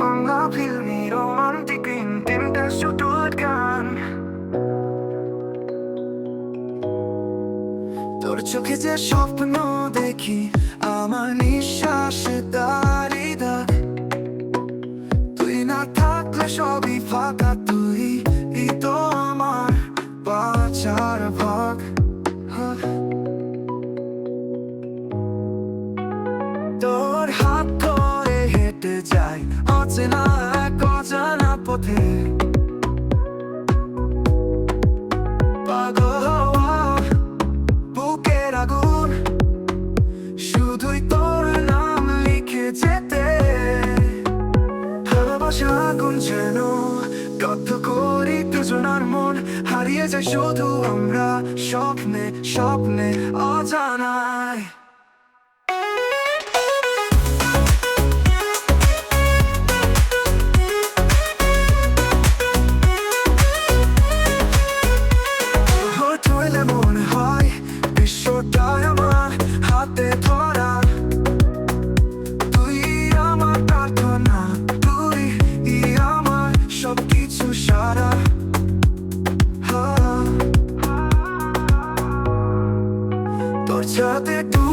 Bangla filmi romantic ইন্টিমটা শুটুট গান তোর চোখে যে স্বপ্ন দেখি, আমার নিঃশ্বাসে দাঁড়িয়ে দাগ তুই না থাকলে সবই ফাঁকা, তুই ই তো আমার বাঁচার ভাগ। তোর হাত অচেনা এক অজানা পথে পাগল হওয়া শুধুই তোর নাম লিখে যেতে আগুন যেন কত করি দুজনার মন, হারিয়ে শুধু আমরা স্বপ্নে স্বপ্নে অজানায়। আমার হাতে ধরা তুই আমার প্রার্থনা তুই আমার সব কিছু সারা। তোর ছাদে ডুবে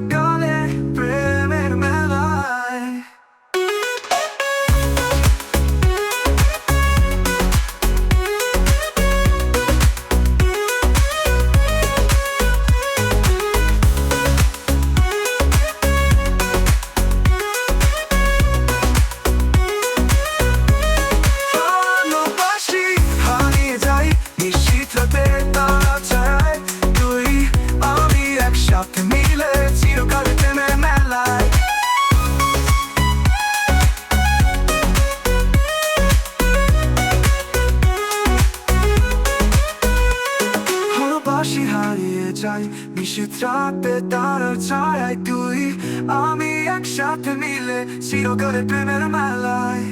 চিরকালে প্রেমের যাই নিশ্চিত রাতে তারা ছায় তুই আমি একসাথে মিলে চিরকালে প্রেমের মেলায়